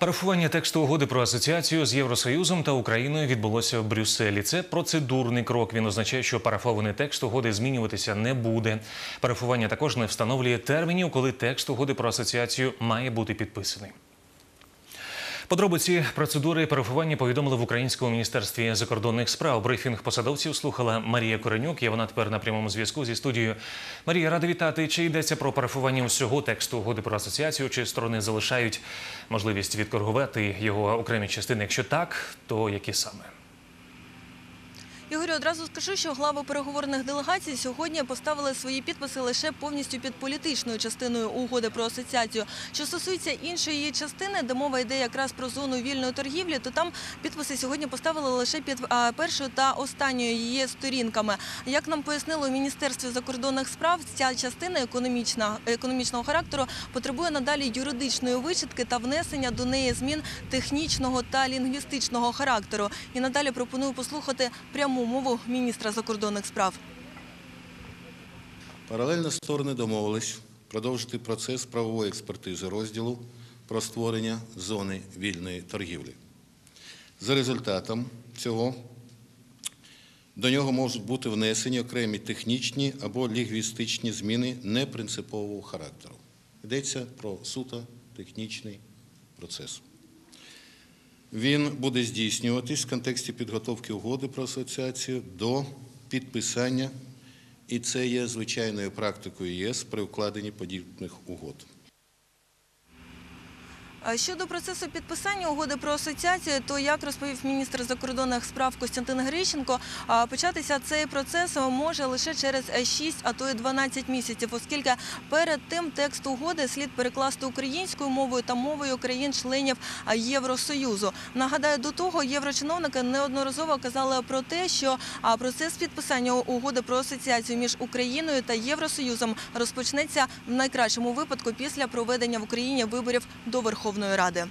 Парафування тексту угоди про асоціацію з Євросоюзом та Україною відбулося в Брюсселі. Це процедурний крок. Він означає, що парафований текст угоди змінюватися не буде. Парафування також не встановлює термінів, коли текст угоди про асоціацію має бути підписаний. Подробиці процедури парафування повідомили в Українському міністерстві закордонних справ. Брифінг посадовців слухала Марія Коренюк. І вона тепер на прямому зв'язку зі студією. Марія, рада вітати. Чи йдеться про парафування усього тексту угоди про асоціацію? Чи сторони залишають можливість відкоргувати його окремі частини? Якщо так, то які саме? Ігорю, одразу скажу, що глави переговорних делегацій сьогодні поставили свої підписи лише повністю під політичною частиною угоди про асоціацію. Що стосується іншої її частини, де мова йде якраз про зону вільної торгівлі, то там підписи сьогодні поставили лише під першою та останньою її сторінками. Як нам пояснили у міністерстві закордонних справ, ця частина економічна економічного характеру потребує надалі юридичної вичитки та внесення до неї змін технічного та лінгвістичного характеру. І надалі пропоную послухати пряму мову міністра закордонних справ. Паралельно сторони домовились продовжити процес правової експертизи розділу про створення зони вільної торгівлі. За результатом цього до нього можуть бути внесені окремі технічні або лінгвістичні зміни непринципового характеру. Йдеться про суто технічний процес. Він буде здійснюватись в контексті підготовки угоди про асоціацію до підписання, і це є звичайною практикою ЄС при укладенні подібних угод. Щодо процесу підписання угоди про асоціацію, то як розповів міністр закордонних справ Костянтин Грищенко, початися цей процес може лише через 6, а то й 12 місяців, оскільки перед тим текст угоди слід перекласти українською мовою та мовою країн-членів Євросоюзу. Нагадаю, до того єврочиновники неодноразово казали про те, що процес підписання угоди про асоціацію між Україною та Євросоюзом розпочнеться в найкращому випадку після проведення в Україні виборів до Верховної Ради.